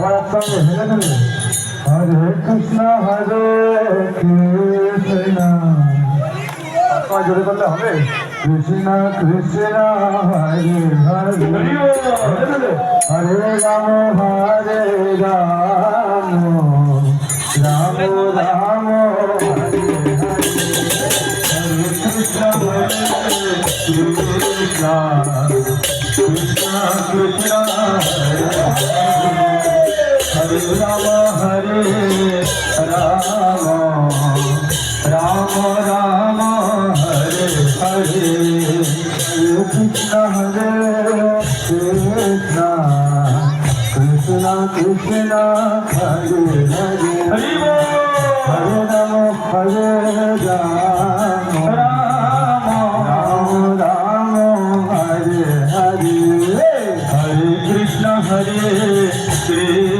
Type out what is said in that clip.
সবার সঙ্গে হেলে দেবে। হরে কৃষ্ণ হরে কৃষ্ণ। তোমার জোরে করলে হবে। কৃষ্ণ কৃষ্ণ, হরে হরে। হরে রাম হরে রাম। রাম রাম, হরে হরে। राम हरे राम राम राम हरे हरे कृष्ण हरे कृष्ण कृष्ण कृष्ण